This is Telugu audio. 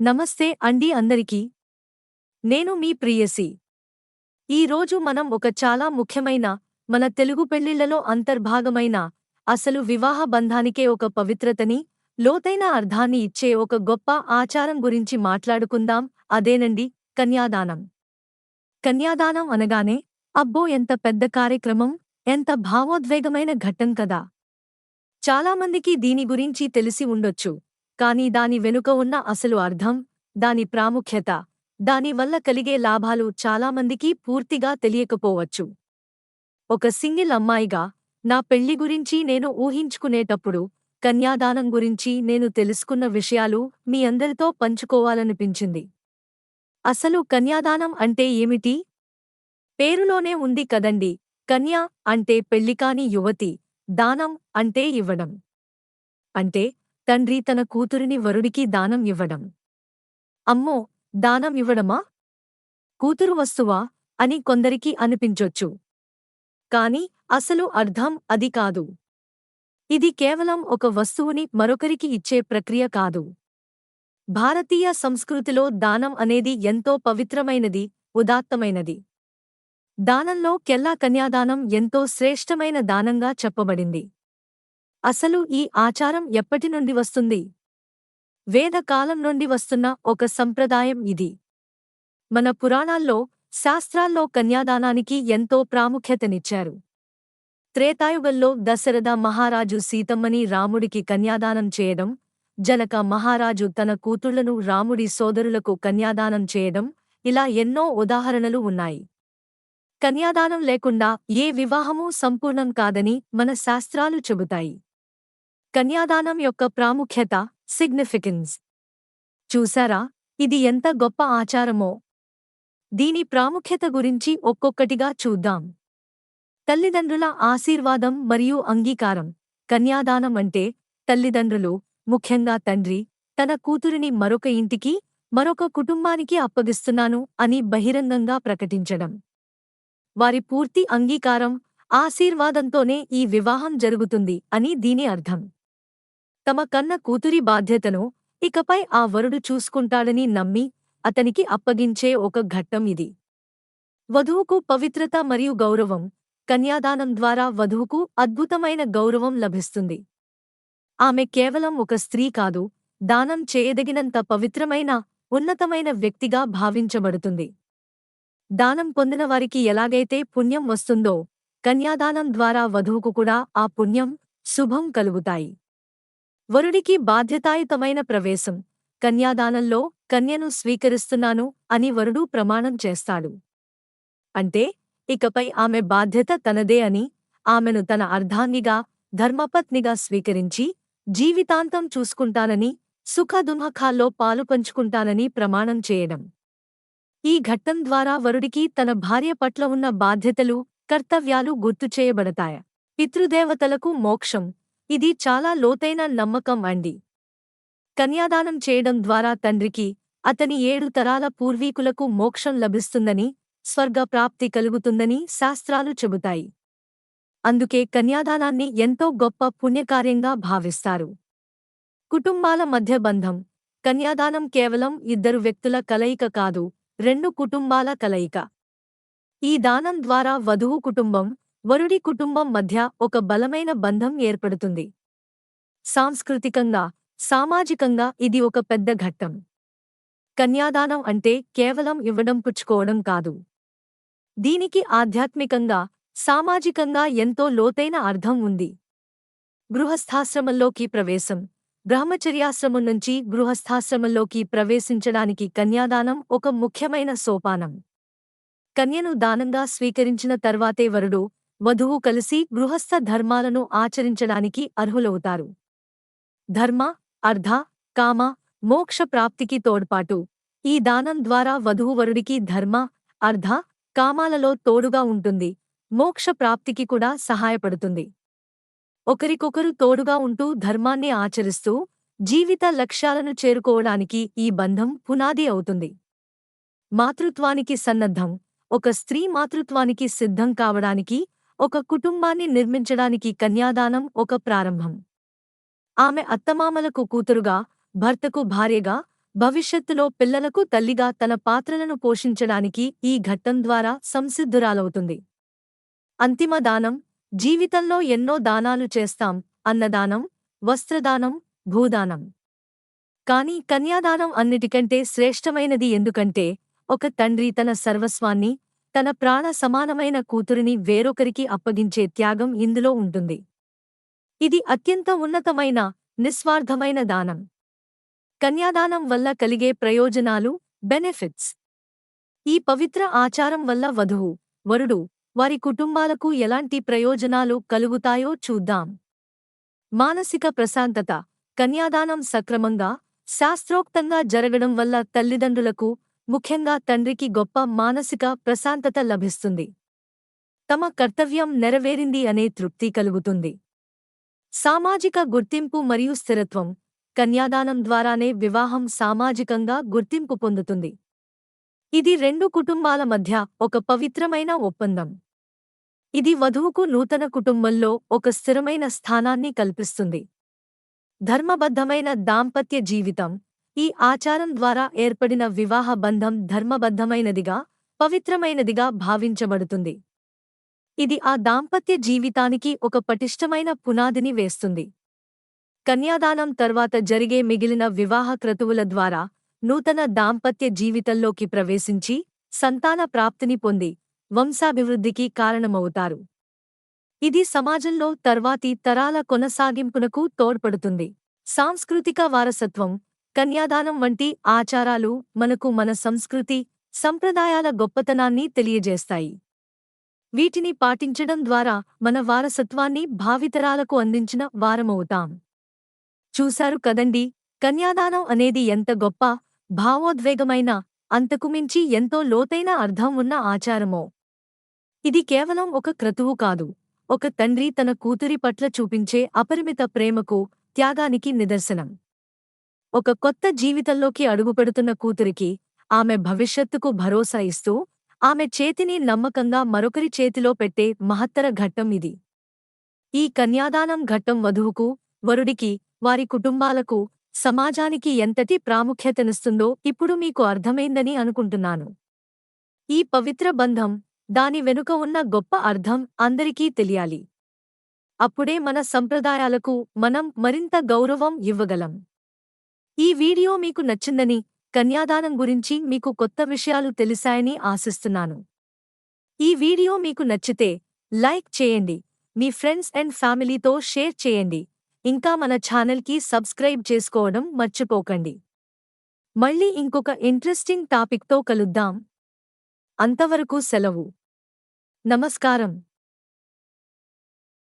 నమస్తే అండి అందరికీ. నేను మీ ప్రియసి. ఈరోజు మనం ఒక చాలా ముఖ్యమైన మన తెలుగు పెళ్ళిళ్ళలో అంతర్భాగమైన అసలు వివాహ బంధానికే ఒక పవిత్రతని లోతైన అర్థాన్ని ఇచ్చే ఒక గొప్ప ఆచారం గురించి మాట్లాడుకుందాం. అదేనండి కన్యాదానం. కన్యాదానం అనగానే అబ్బో ఎంత పెద్ద కార్యక్రమం ఎంత భావోద్వేగమైన ఘట్టం కదా. చాలామందికి దీని గురించి తెలిసి ఉండొచ్చు. కానీ దాని వెనుక ఉన్న అసలు అర్థం దాని ప్రాముఖ్యత దానివల్ల కలిగే లాభాలు చాలామందికి పూర్తిగా తెలియకపోవచ్చు. ఒక సింగిల్ అమ్మాయిగా నా పెళ్ళి గురించి నేను ఊహించుకునేటప్పుడు కన్యాదానం గురించి నేను తెలుసుకున్న విషయాలు మీ అందరితో పంచుకోవాలనిపించింది. అసలు కన్యాదానం అంటే ఏమిటి? పేరులోనే ఉంది కదండి కన్యా అంటే పెళ్ళికాని యువతి దానం అంటే ఇవ్వడం. అంటే తండ్రి తన కూతురిని వరుడికి దానం ఇవ్వడం. అమ్మో దానం ఇవ్వడమా? కూతురు వస్తువా? అని కొందరికి అనిపించొచ్చు. కాని అసలు అర్థం అది కాదు. ఇది కేవలం ఒక వస్తువుని మరొకరికి ఇచ్చే ప్రక్రియ కాదు. భారతీయ సంస్కృతిలో దానం అనేది ఎంతో పవిత్రమైనది ఉదాత్తమైనది. దానంలో కెల్లా కన్యాదానం ఎంతో శ్రేష్టమైన దానంగా చెప్పబడింది. అసలు ఈ ఆచారం ఎప్పటి నుండి వస్తుంది? వేదకాలం నుండి వస్తున్న ఒక సంప్రదాయం ఇది. మన పురాణాల్లో శాస్త్రాల్లో కన్యాదానానికి ఎంతో ప్రాముఖ్యతనిచ్చారు. త్రేతాయుగంలో దశరథ మహారాజు సీతమ్మని రాముడికి కన్యాదానం చేయడం జనక మహారాజు తన కూతుళ్ళను రాముడి సోదరులకు కన్యాదానం చేయడం ఇలా ఎన్నో ఉదాహరణలు ఉన్నాయి. కన్యాదానం లేకుండా ఏ వివాహమూ సంపూర్ణం కాదని మన శాస్త్రాలు చెబుతాయి. కన్యాదానం యొక్క ప్రాముఖ్యత సిగ్నిఫికెన్స్ చూసారా ఇది ఎంత గొప్ప ఆచారమో. దీని ప్రాముఖ్యత గురించి ఒక్కొక్కటిగా చూద్దాం. తల్లిదండ్రుల ఆశీర్వాదం మరియు అంగీకారం. కన్యాదానం అంటే తల్లిదండ్రులు ముఖ్యంగా తండ్రి తన కూతురిని మరొక ఇంటికి మరొక కుటుంబానికి అప్పగిస్తున్నాను అని బహిరంగంగా ప్రకటించడం. వారి పూర్తి అంగీకారం ఆశీర్వాదంతోనే ఈ వివాహం జరుగుతుంది అని దీని అర్థం. తమ కన్న కూతురి బాధ్యతను ఇకపై ఆ వరుడు చూసుకుంటాడని నమ్మి అతనికి అప్పగించే ఒక ఘట్టం ఇది. వధువుకు పవిత్రత మరియు గౌరవం కన్యాదానం ద్వారా వధువుకు అద్భుతమైన గౌరవం లభిస్తుంది. ఆమె కేవలం ఒక స్త్రీ కాదు దానం చేయదగినంత పవిత్రమైన ఉన్నతమైన వ్యక్తిగా భావించబడుతుంది. దానం పొందిన వారికి ఎలాగైతే పుణ్యం వస్తుందో కన్యాదానం ద్వారా వధువుకు కూడా ఆ పుణ్యం శుభం కలుగుతాయి. వరుడికి బాధ్యతాయుతమైన ప్రవేశం. కన్యాదానంలో కన్యను స్వీకరిస్తున్నాను అని వరుడు ప్రమాణం చేస్తాడు. అంటే ఇకపై ఆమె బాధ్యత తనదే అని ఆమెను తన అర్ధాంగిగా ధర్మపత్నిగా స్వీకరించి జీవితాంతం చూసుకుంటానని సుఖదుంహఖాల్లో పాలు పంచుకుంటానని ప్రమాణం చేయడం. ఈ ఘట్టం ద్వారా వరుడికి తన భార్య పట్ల ఉన్న బాధ్యతలు కర్తవ్యాలు గుర్తుచేయబడతాయ పితృదేవతలకు మోక్షం. ఇది చాలా లోతైన నమ్మకం అండి. కన్యాదానం చేయడం ద్వారా తండ్రికి అతని ఏడు తరాల పూర్వీకులకు మోక్షం లభిస్తుందని స్వర్గ ప్రాప్తి కలుగుతుందని శాస్త్రాలు చెబుతాయి. అందుకే కన్యాదానాన్ని ఎంతో గొప్ప పుణ్యకార్యంగా భావిస్తారు. కుటుంబాల మధ్య బంధం. కన్యాదానం కేవలం ఇద్దరు వ్యక్తుల కలయిక కాదు రెండు కుటుంబాల కలయిక. ఈ దానం ద్వారా వధువు కుటుంబం వరుడి కుటుంబం మధ్య ఒక బలమైన బంధం ఏర్పడుతుంది. సాంస్కృతికంగా సామాజికంగా ఇది ఒక పెద్ద ఘట్టం. కన్యాదానం అంటే కేవలం ఇవ్వడం పుచ్చుకోవడం కాదు. దీనికి ఆధ్యాత్మికంగా సామాజికంగా ఎంతో లోతైన అర్థం ఉంది. గృహస్థాశ్రమంలోకి ప్రవేశం బ్రహ్మచర్యాశ్రమం నుంచి గృహస్థాశ్రమంలోకి ప్రవేశించడానికి కన్యాదానం ఒక ముఖ్యమైన సోపానం. కన్యను దానంగా స్వీకరించిన తర్వాతే వరుడు వధువు కలిసి గృహస్థ ధర్మాలను ఆచరించడానికి అర్హులవుతారు. ధర్మ అర్ధ కామ మోక్ష ప్రాప్తికి తోడ్పాటు. ఈ దానం ద్వారా వధువువరుడికి ధర్మ అర్ధ కామాలలో తోడుగా ఉంటుంది. మోక్ష ప్రాప్తికి కూడా సహాయపడుతుంది. ఒకరికొకరు తోడుగా ఉంటూ ధర్మాన్ని ఆచరిస్తూ జీవిత లక్ష్యాలను చేరుకోవడానికి ఈ బంధం పునాది అవుతుంది. మాతృత్వానికి సన్నద్ధం. ఒక స్త్రీ మాతృత్వానికి సిద్ధం కావడానికి ఒక కుటుంబాన్ని నిర్మించడానికి కన్యాదానం ఒక ప్రారంభం. ఆమె అత్తమామలకు కూతురుగా భర్తకు భార్యగా భవిష్యత్తులో పిల్లలకు తల్లిగా తన పాత్రలను పోషించడానికి ఈ ఘట్టం ద్వారా సంసిద్ధురాలవుతుంది. అంతిమ దానం జీవితంలో ఎన్నో దానాలు చేస్తాం అన్నదానం వస్త్రదానం భూదానం. కాని కన్యాదానం అన్నిటికంటే శ్రేష్టమైనది ఎందుకంటే ఒక తండ్రి తన సర్వస్వాన్ని తన ప్రాణ సమానమైన కూతురిని వేరొకరికి అప్పగించే త్యాగం ఇందులో ఉంటుంది. ఇది అత్యంత ఉన్నతమైన నిస్వార్థమైన దానం. కన్యాదానం వల్ల కలిగే ప్రయోజనాలు బెనిఫిట్స్ ఈ పవిత్ర ఆచారం వల్ల వధువు వరుడు వారి కుటుంబాలకు ఎలాంటి ప్రయోజనాలు కలుగుతాయో చూద్దాం. మానసిక ప్రశాంతత. కన్యాదానం సక్రమంగా శాస్త్రోక్తంగా జరగడం వల్ల తల్లిదండ్రులకు ముఖ్యంగా తండ్రికి గొప్ప మానసిక ప్రశాంతత లభిస్తుంది. తమ కర్తవ్యం నెరవేరింది అనే తృప్తి కలుగుతుంది. సామాజిక గుర్తింపు మరియు స్థిరత్వం కన్యాదానం ద్వారానే వివాహం సామాజికంగా గుర్తింపు పొందుతుంది. ఇది రెండు కుటుంబాల మధ్య ఒక పవిత్రమైన ఒప్పందం. ఇది వధువుకు నూతన కుటుంబంలో ఒక స్థిరమైన స్థానాన్ని కల్పిస్తుంది. ధర్మబద్ధమైన దాంపత్య జీవితం ఈ ఆచారం ద్వారా ఏర్పడిన వివాహ బంధం ధర్మబద్ధమైనదిగా పవిత్రమైనదిగా భావించబడుతుంది. ఇది ఆ దాంపత్య జీవితానికి ఒక పటిష్టమైన పునాదిని వేస్తుంది. కన్యాదానం తర్వాత జరిగే మిగిలిన వివాహ క్రతువుల ద్వారా నూతన దాంపత్య జీవితంలోకి ప్రవేశించి సంతాన ప్రాప్తిని పొంది వంశాభివృద్ధికి కారణమవుతారు. ఇది సమాజంలో తర్వాతి తరాల కొనసాగింపునకు తోడ్పడుతుంది. సాంస్కృతిక వారసత్వం కన్యాదానం వంటి ఆచారాలు మనకు మన సంస్కృతి సంప్రదాయాల గొప్పతనాన్ని తెలియజేస్తాయి. వీటిని పాటించడం ద్వారా మన వారసత్వాన్ని భావితరాలకు అందించిన వారమవుతాం. చూశారు కదండి కన్యాదానం అనేది ఎంత గొప్ప భావోద్వేగమైన అంతకుమించి ఎంతో లోతైన అర్థం ఉన్న ఆచారమో. ఇది కేవలం ఒక క్రతువు కాదు ఒక తండ్రి తన కూతురి పట్ల చూపించే అపరిమిత ప్రేమకు త్యాగానికి నిదర్శనం. ఒక కొత్త జీవితంలోకి అడుగుపెడుతున్న కూతురికి ఆమె భవిష్యత్తుకు భరోసా ఇస్తూ ఆమె చేతిని నమ్మకంగా మరొకరి చేతిలో పెట్టే మహత్తర ఘట్టం ఇది. ఈ కన్యాదానం ఘట్టం వధువుకు వరుడికి వారి కుటుంబాలకు సమాజానికి ఎంతటి ప్రాముఖ్యతనిస్తుందో ఇప్పుడు మీకు అర్థమైందని అనుకుంటున్నాను. ఈ పవిత్ర బంధం దాని వెనుక ఉన్న గొప్ప అర్థం అందరికీ తెలియాలి. అప్పుడే మన సంప్రదాయాలకు మనం మరింత గౌరవం ఇవ్వగలం. ఈ వీడియో మీకు నచ్చిందని కన్యాదానం గురించి మీకు కొత్త విషయాలు తెలిసాయని ఆశిస్తున్నాను. ఈ వీడియో మీకు నచ్చితే లైక్ చేయండి మీ ఫ్రెండ్స్ అండ్ ఫ్యామిలీతో షేర్ చేయండి. ఇంకా మన ఛానల్కి సబ్స్క్రైబ్ చేసుకోవడం మర్చిపోకండి. మళ్ళీ ఇంకొక ఇంట్రెస్టింగ్ టాపిక్తో కలుద్దాం. అంతవరకు సెలవు. నమస్కారం.